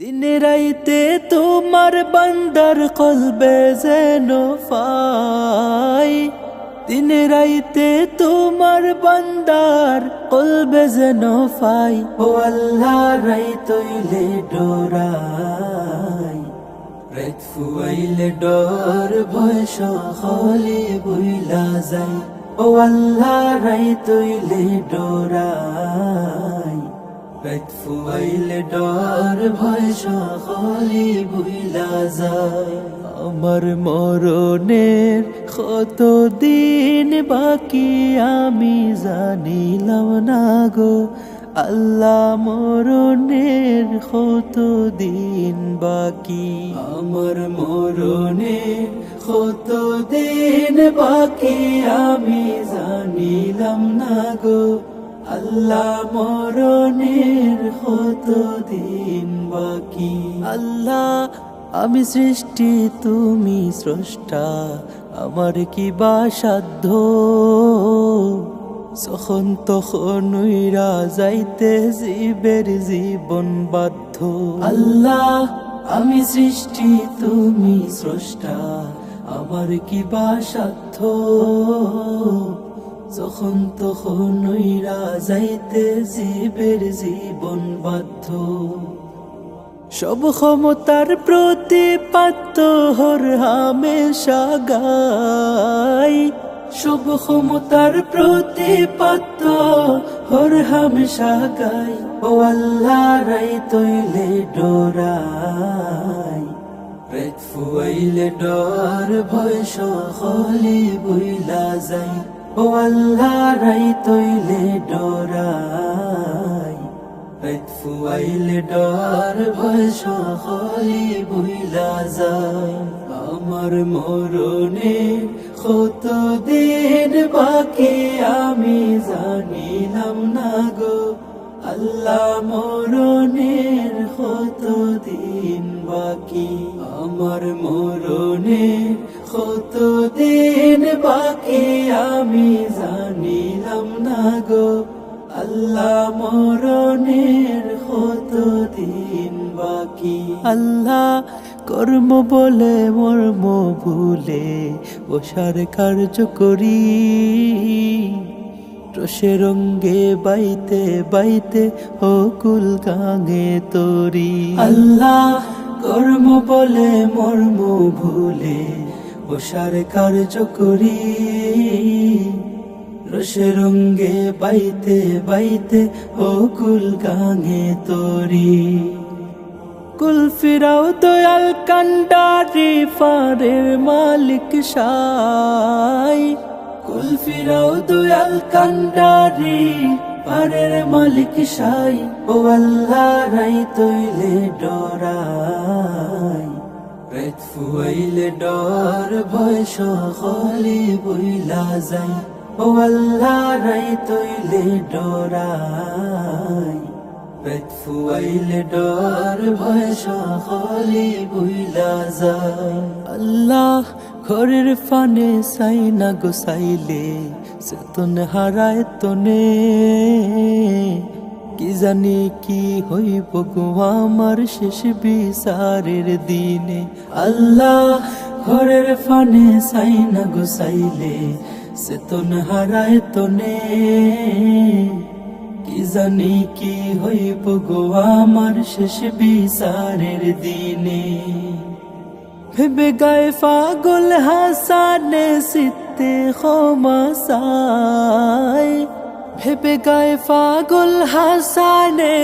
দিন রাইতে তোমার বান্দার কলবে যেন ফাই। দিন রাইতে তোমার বান্দার কলবে যেন ফাই। ও আল্লাহ রাই তৈলে ডোরাই। রেত ফুয়াইলে ডর, ভয় সহলে বইলা যাই ও আল্লাহ রাই তৈলে ডোরাই। পেট ফুয়াইলে ডর ভয় আমার মরণের কত দিন বাকি আমি জানিলাম না গো আল্লাহ মরণের কত দিন বাকি আমার মরণের কত দিন বাকি আমি জানিলাম না গো আল্লাহ মরণের কত দিন বাকি? আল্লাহ, আমি সৃষ্টি, তুমি স্রষ্টা, আমার কি বা সাধ্য? যখন তখন যাইতে জীবের জীবন বাধ্য। আল্লাহ, আমি সৃষ্টি, তুমি স্রষ্টা, আমার কি বা সাধ্য? যখন তখন ওইরা যাইতে জীবের জীবন বাধ্য। সব ক্ষমতার প্রতিপাত্য হর হামেশা গাই। সব ক্ষমতার প্রতিপাত্য হর হামেশা গাই। ও আল্লাহ রাই তৈলে ডোরাই। প্রেত ফুয়াইলে ডর, ভয় সকলে বইলা যাই। ও আল্লাহ রাই তৈলে ডরাই। পেট ফুয়াইলে ডর, ভয় সকলে বইলা যায়। আমার মরণে কত দিন বাকি আমি জানিলাম না গো। আল্লাহ মরণের কত দিন বাকি? আমার মরণে কত দিন বাকি আমি জানিলাম না গো। আল্লাহ মরণের কত দিন বাকি? আল্লাহ কর্ম বলে, মর্ম ভুলে বসার কার্য করি। রসে রঙ্গে বাইতে বাইতে ও কুল গাঙে তরি। আল্লাহ কর্ম বলে, মর্ম ভুলে বসার কার্য করি রসে রঙ্গে বাইতে বাইতে ও কুল গাঙে তরি। কুল ফিরাও দয়াল কান্ডারি ফারের মালিক সাই। কুল ফিরাও দয়াল কান্ডারি পারের মালিক সাই। ও আল্লাহ রাই তৈলে ডরাই। রেত ফুয়াইলে ডর ভয় সকলে বইলা যাই ও আল্লাহ রাই তৈলে ডরাই পেট ফুয়াইলে ডর ভয় সকলে বইলা যায় আল্লাহ ঘরের ফানে সাই না গোসাইলে চেতন হারায় তনে কি জানি কি হইব গো আমার শেষ বিচারের দিনে। আল্লাহ ঘরের ফানে সাই না গোসাইলে চেতন হারায় তনে কি জানি কি হইব গো আমার শেষ বিচারের দিনে। ভেবে গায়ে পাগল হাসানে সিতে ক্ষমাসায় ভেবে গায়ে পাগল হাসানে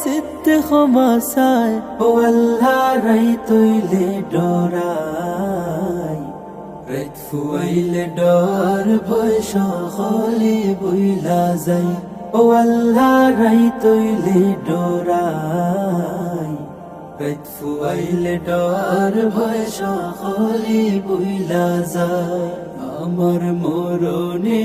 সিতে ক্ষমাসায় ও আল্লাহ রাই তৈলে ডরাই রেত ফুয়াইলে ডর ভয় সকলে বইলা যাই ও আল্লাহ রাই তৈলে ডরাই পেট ফুয়াইলে ডর ভয় সকলে বইলা যায় আমার মরণে